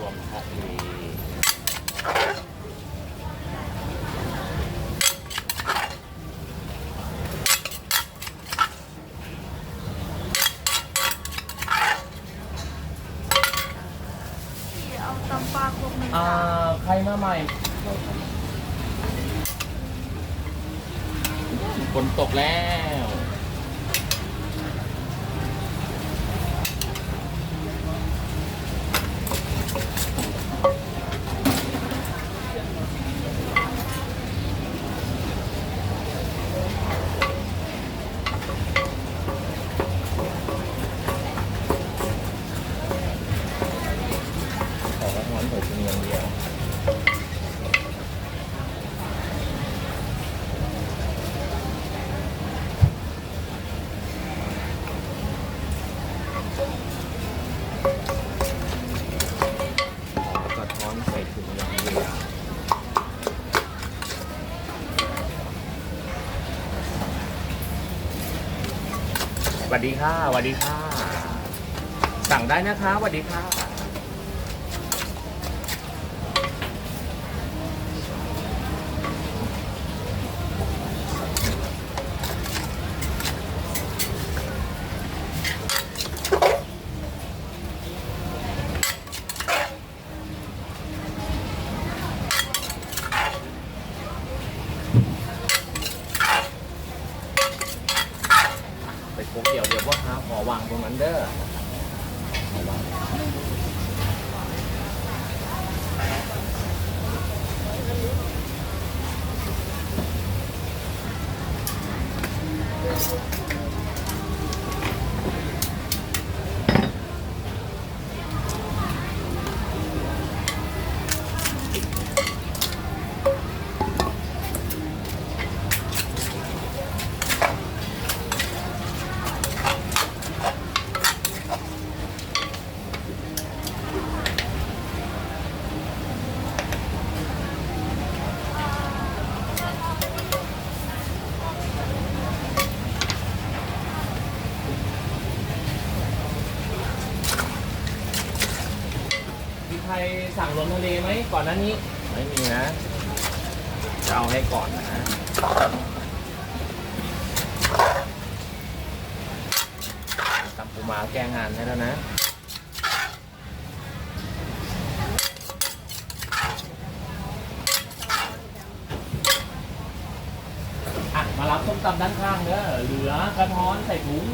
รวมทะเลเอาตำปลาครบหนึ่งอ่าค่ะใครมาใหม่ ฝนตกแล้ว กระท้อนใส่ถุงอย่างเดียวสวัสดีค่ะสวัสดีค่ะ สั่งได้นะคะสวัสดีค่ะ ไปพกเดี๋ยวเดี๋ยวว่าหา หอวางตรงนั้นเด้อห รสั่งรวมทะเลไหมก่อนหน้านี้ ไม่มีนะจะเอาให้ก่อนนะตำปูมาแก้งานให้แล้วนะอะมารับส้มตำด้านข้างเด้อเหลือกระท้อนใส่ถุง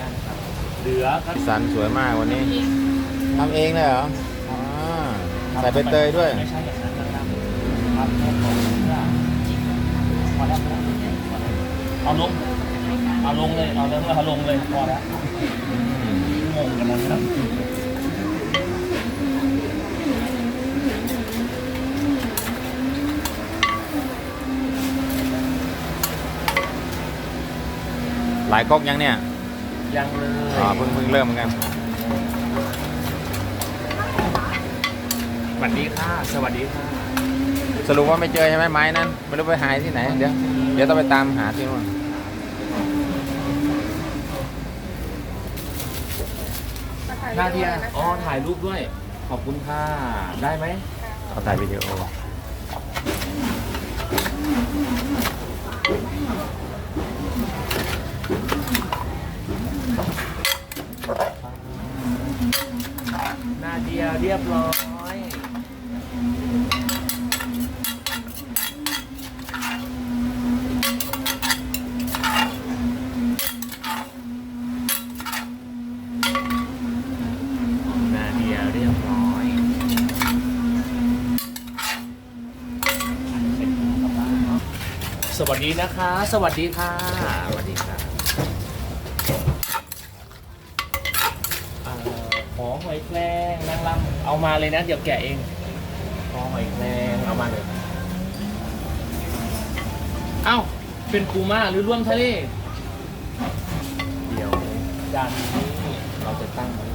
นะครับเหลือกระ สันสวยมากวันนี้ทำเองเลยเหรออ่า ใส่ใบเตยด้วย ไม่ใช่อย่างนั้นนะครับทำแค่ของเพื่อพอแล้วพอแล้วพอแล้วเอาลงเอาลงเลยเอาเลยเอาลงเลยพอแล้วงงกันนะครับหลายก๊อกยังเนี่ยยังเลยอ๋อเพิ่งเพิ่งเริ่มเหมือนกัน สวัสดีค่ะ สวัสดีค่ะสรุปว่าไม่เจอใช่ไหมไม้นั้นไม่รู้ไปหายที่ไหน เดี๋ยวเดี๋ยวต้องไปตามหาที่นู่นมาถ่ายนาเดียรูปลนะคะอ๋อถ่ายรูปด้วย ขอบคุณค่ะ ได้ไหมเขาถ่ายวิดีโอนาเดียเรียบร้อย นาเดียเรียบร้อย สวัสดีนะคะ สวัสดีค่ะสวัสดีค่ะเอ่อขอหอยแครงนางรำเอามาเลยนะ เดี๋ยวแกะเองขอหอยแครงเอามาเลยเอ้าเป็นปูม่าหรือร่วมทะเล เดี๋ยวจานนี้เราจะตั้งไว้